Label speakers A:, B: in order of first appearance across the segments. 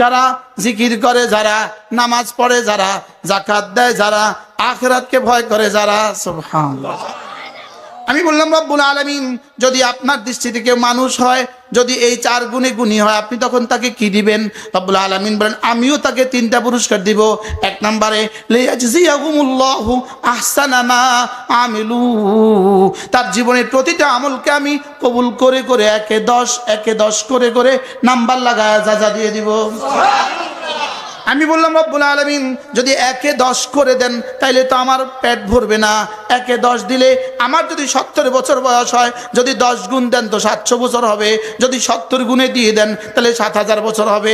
A: কারা জিকির করে যারা, নামাজ পড়ে যারা জাকাত দেয় যারা, আখরাতকে ভয় করে যারা আমি বললাম, রব্বুল আলমিন, যদি আপনার দৃষ্টিতে কেউ মানুষ হয় যদি এই চার গুণে গুণী হয়, আপনি তখন তাকে কি দিবেন? রব্বুল আলমিন বলেন, আমিও তাকে তিনটা পুরস্কার দিব। এক নম্বরে আমিলু। তার জীবনের প্রতিটা আমলকে আমি কবুল করে করে, একে দশ একে দশ করে করে নাম্বার লাগায় যা যা দিয়ে দিব। আমি বললাম, রব্বুল আলমিন, যদি একে দশ করে দেন, তাইলে তো আমার পেট ভরবে না। একে দশ দিলে আমার যদি সত্তর বছর বয়স হয়, যদি দশ গুণ দেন তো সাতশো বছর হবে। যদি সত্তর গুণে দিয়ে দেন, তাহলে সাত হাজার বছর হবে।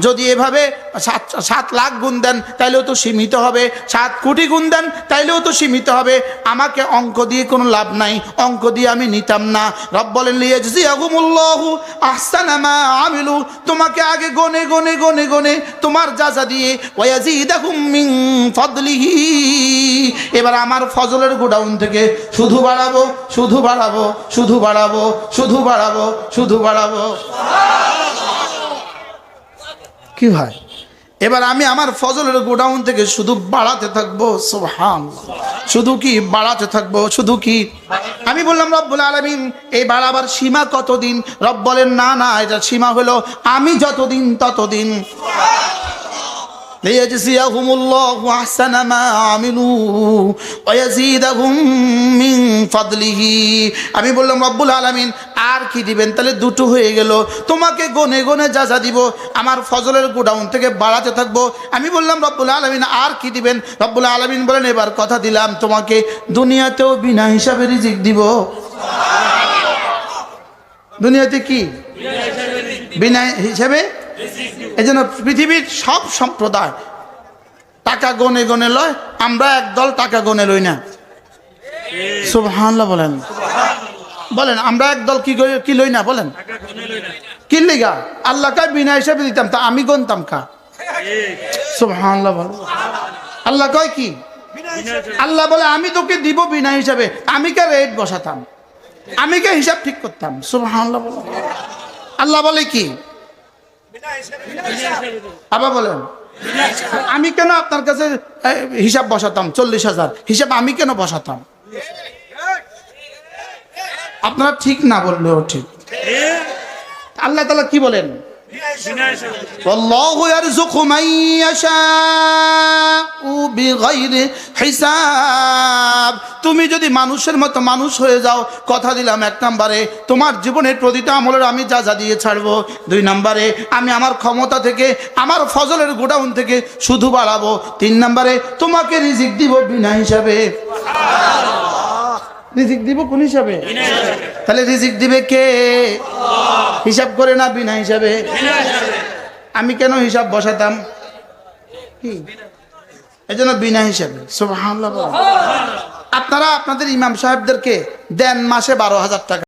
A: যদি এভাবে সাত সাত লাখ গুণ দেন, তাইলেও তো সীমিত হবে। সাত কোটি গুণ দেন, তাইলেও তো সীমিত হবে। আমাকে অঙ্ক দিয়ে কোনো লাভ নাই। অঙ্ক দিয়ে আমি নিতাম না। রব বলেন আমিলু। তোমাকে আগে গনে গনে গনে গনে তোমার দিয়ে ওয়াজিদাহুম মিন ফাদলিহি। এবার আমার ফজলের গোডাউন থেকে শুধু বাড়াবো শুধু বাড়াবো শুধু বাড়াবো শুধু বাড়াবো শুধু বাড়াবো। কি হয়? এবার আমি আমার ফজলের গোডাউন থেকে শুধু বাড়াতে থাকব সুবহান শুধু কি বাড়াতে থাকব, শুধু কি? আমি বললাম, রব্বুল আলমিন, এই বাড়াবার সীমা কতদিন? রব বলেন, না না, এটা সীমা হলো আমি যতদিন, ততদিন। ليجزيهم الله أحسن ما عملوا ويزيدهم من فضله আমি বললাম রব্বুল আলামিন আর কি দিবেন তাহলে দুটো হয়ে গেল তোমাকে গনে গনে যা যা দিব আমার ফজলের গোডাউন থেকে বাড়াতে থাকবো আমি বললাম রব্বুল আলামিন আর কি দিবেন রব্বুল আলামিন বলেন এবার কথা দিলাম তোমাকে দুনিয়াতেও বিনা হিসাবে রিজিক দিব দুনিয়াতে কি বিনা হিসাবে এই পৃথিবীর সব সম্প্রদায় টাকা গনে গনে লয়, আমরা একদল টাকা গনে লই না। সুবহানাল্লাহ বলেন। বলেন, আমরা একদল কি কি লই না, বলেন। কি লিগা? আল্লাহ কায় বিনা হিসাবে দিতাম, তা আমি গনতাম কা? সুবহানাল্লাহ বলেন। আল্লাহ কয় কি? আল্লাহ বলে, আমি তোকে দিব বিনা হিসাবে, আমি কে রেট বসাতাম? আমি কে হিসাব ঠিক করতাম? সুবহানাল্লাহ বলেন। আল্লাহ বলে কি? আবার বলেন। আমি কেন আপনার কাছে হিসাব বসাতাম? চল্লিশ হাজার। হিসাব আমি কেন বসাতাম? আপনারা ঠিক না বললেও ঠিক। আল্লাহ তালা কি বলেন? والله يرزق من يشاء بغير হিসাব তুমি যদি মানুষের মতো মানুষ হয়ে যাও কথা দিলাম এক নম্বরে তোমার জীবনের প্রতিটা আমলের আমি যা যা দিয়ে ছাড়বো দুই নম্বরে আমি আমার ক্ষমতা থেকে আমার ফজলের গোডাউন থেকে শুধু বাড়াবো তিন নম্বরে তোমাকে রিজিক দিব বিনা হিসাবে রিজিক দিব কোন হিসাবে? তাহলে রিজিক দিবে কে? হিসাব করে না, বিনা হিসাবে। আমি কেন হিসাব বসাতাম? কি? এই জন্য বিনা হিসাবে। আপনারা আপনাদের ইমাম সাহেবদেরকে দেন মাসে বারো হাজার টাকা।